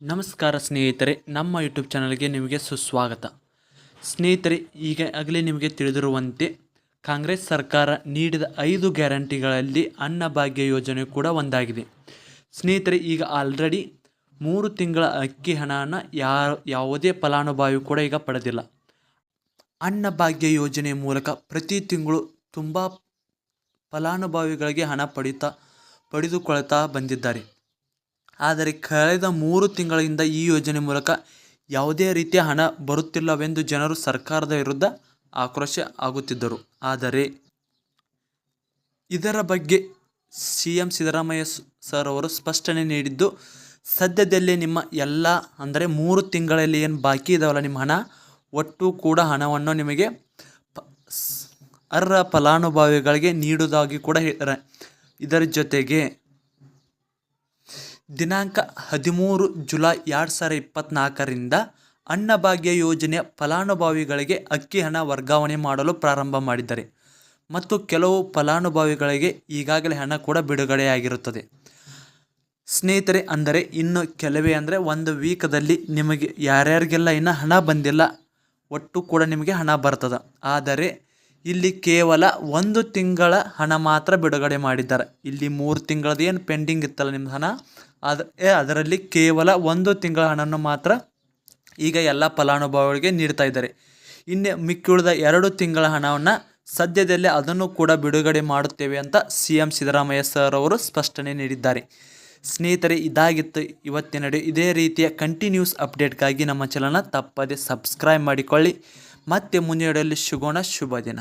ನಮಸ್ಕಾರ ಸ್ನೇಹಿತರೆ, ನಮ್ಮ ಯೂಟ್ಯೂಬ್ ಚಾನಲ್ಗೆ ನಿಮಗೆ ಸುಸ್ವಾಗತ. ಸ್ನೇಹಿತರೆ ಈಗಾಗಲೇ ನಿಮಗೆ ತಿಳಿದಿರುವಂತೆ ಕಾಂಗ್ರೆಸ್ ಸರ್ಕಾರ ನೀಡಿದ ಐದು ಗ್ಯಾರಂಟಿಗಳಲ್ಲಿ ಅನ್ನಭಾಗ್ಯ ಯೋಜನೆ ಕೂಡ ಒಂದಾಗಿದೆ. ಸ್ನೇಹಿತರೆ, ಈಗ ಆಲ್ರೆಡಿ ಮೂರು ತಿಂಗಳ ಅಕ್ಕಿ ಹಣನ ಯಾ ಯಾವುದೇ ಫಲಾನುಭವಿ ಕೂಡ ಈಗ ಪಡೆದಿಲ್ಲ. ಅನ್ನಭಾಗ್ಯ ಯೋಜನೆ ಮೂಲಕ ಪ್ರತಿ ತಿಂಗಳು ತುಂಬ ಫಲಾನುಭವಿಗಳಿಗೆ ಹಣ ಪಡಿತಾ, ಪಡೆದುಕೊಳ್ತಾ ಬಂದಿದ್ದಾರೆ. ಆದರೆ ಕಳೆದ ಮೂರು ತಿಂಗಳಿಂದ ಈ ಯೋಜನೆ ಮೂಲಕ ಯಾವುದೇ ರೀತಿಯ ಹಣ ಬರುತ್ತಿಲ್ಲವೆಂದು ಜನರು ಸರ್ಕಾರದ ವಿರುದ್ಧ ಆಕ್ರೋಶ ಆಗುತ್ತಿದ್ದರು. ಆದರೆ ಇದರ ಬಗ್ಗೆ ಸಿ ಎಂ ಸಿದ್ದರಾಮಯ್ಯ ಸರ್ ಅವರು ಸ್ಪಷ್ಟನೆ ನೀಡಿದ್ದು, ಸದ್ಯದಲ್ಲೇ ನಿಮ್ಮ ಎಲ್ಲ, ಅಂದರೆ ಮೂರು ತಿಂಗಳಲ್ಲಿ ಏನು ಬಾಕಿ ಇದಾವಲ್ಲ ನಿಮ್ಮ ಹಣ, ಒಟ್ಟು ಕೂಡ ಹಣವನ್ನು ನಿಮಗೆ ಅರ್ಹ ಫಲಾನುಭವಿಗಳಿಗೆ ನೀಡುವುದಾಗಿ ಕೂಡ ಇದರ ಜೊತೆಗೆ ದಿನಾಂಕ ಹದಿಮೂರು ಜುಲೈ ಎರಡು ಸಾವಿರ ಇಪ್ಪತ್ತ್ನಾಲ್ಕರಿಂದ ಅನ್ನಭಾಗ್ಯ ಯೋಜನೆಯ ಫಲಾನುಭವಿಗಳಿಗೆ ಅಕ್ಕಿ ಹಣ ವರ್ಗಾವಣೆ ಮಾಡಲು ಪ್ರಾರಂಭ ಮಾಡಿದ್ದಾರೆ. ಮತ್ತು ಕೆಲವು ಫಲಾನುಭವಿಗಳಿಗೆ ಈಗಾಗಲೇ ಹಣ ಕೂಡ ಬಿಡುಗಡೆಯಾಗಿರುತ್ತದೆ. ಸ್ನೇಹಿತರೆ, ಅಂದರೆ ಇನ್ನು ಕೆಲವೇ, ಅಂದರೆ ಒಂದು ವೀಕದಲ್ಲಿ ನಿಮಗೆ ಯಾರ್ಯಾರಿಗೆಲ್ಲ ಇನ್ನು ಹಣ ಬಂದಿಲ್ಲ, ಒಟ್ಟು ಕೂಡ ನಿಮಗೆ ಹಣ ಬರ್ತದೆ. ಆದರೆ ಇಲ್ಲಿ ಕೇವಲ ಒಂದು ತಿಂಗಳ ಹಣ ಮಾತ್ರ ಬಿಡುಗಡೆ ಮಾಡಿದ್ದಾರೆ. ಇಲ್ಲಿ ಮೂರು ತಿಂಗಳದ್ದು ಏನು ಪೆಂಡಿಂಗ್ ಇತ್ತಲ್ಲ ನಿಮ್ಮ ಹಣ? ಅದ ಅದರಲ್ಲಿ ಕೇವಲ ಒಂದು ತಿಂಗಳ ಹಣವನ್ನು ಮಾತ್ರ ಈಗ ಎಲ್ಲ ಫಲಾನುಭವಿಗಳಿಗೆ ನೀಡ್ತಾ ಇದ್ದಾರೆ. ಇನ್ನು ಮಿಕ್ಕುಳಿದ ಎರಡು ತಿಂಗಳ ಹಣವನ್ನು ಸದ್ಯದಲ್ಲೇ ಅದನ್ನು ಕೂಡ ಬಿಡುಗಡೆ ಮಾಡುತ್ತೇವೆ ಅಂತ ಸಿ ಎಂ ಸಿದ್ದರಾಮಯ್ಯ ಸರ್ ಅವರು ಸ್ಪಷ್ಟನೆ ನೀಡಿದ್ದಾರೆ. ಸ್ನೇಹಿತರೆ, ಇದಾಗಿತ್ತು ಇವತ್ತಿನ ನಡೆಯು ಇದೇ ರೀತಿಯ ಕಂಟಿನ್ಯೂಸ್ ಅಪ್ಡೇಟ್ಗಾಗಿ ನಮ್ಮ ಚಾನಲ್ನ ತಪ್ಪದೆ ಸಬ್ಸ್ಕ್ರೈಬ್ ಮಾಡಿಕೊಳ್ಳಿ. ಮತ್ತೆ ಮುಂದಿನ ಶುಗೋಣ ಶುಭ ದಿನ.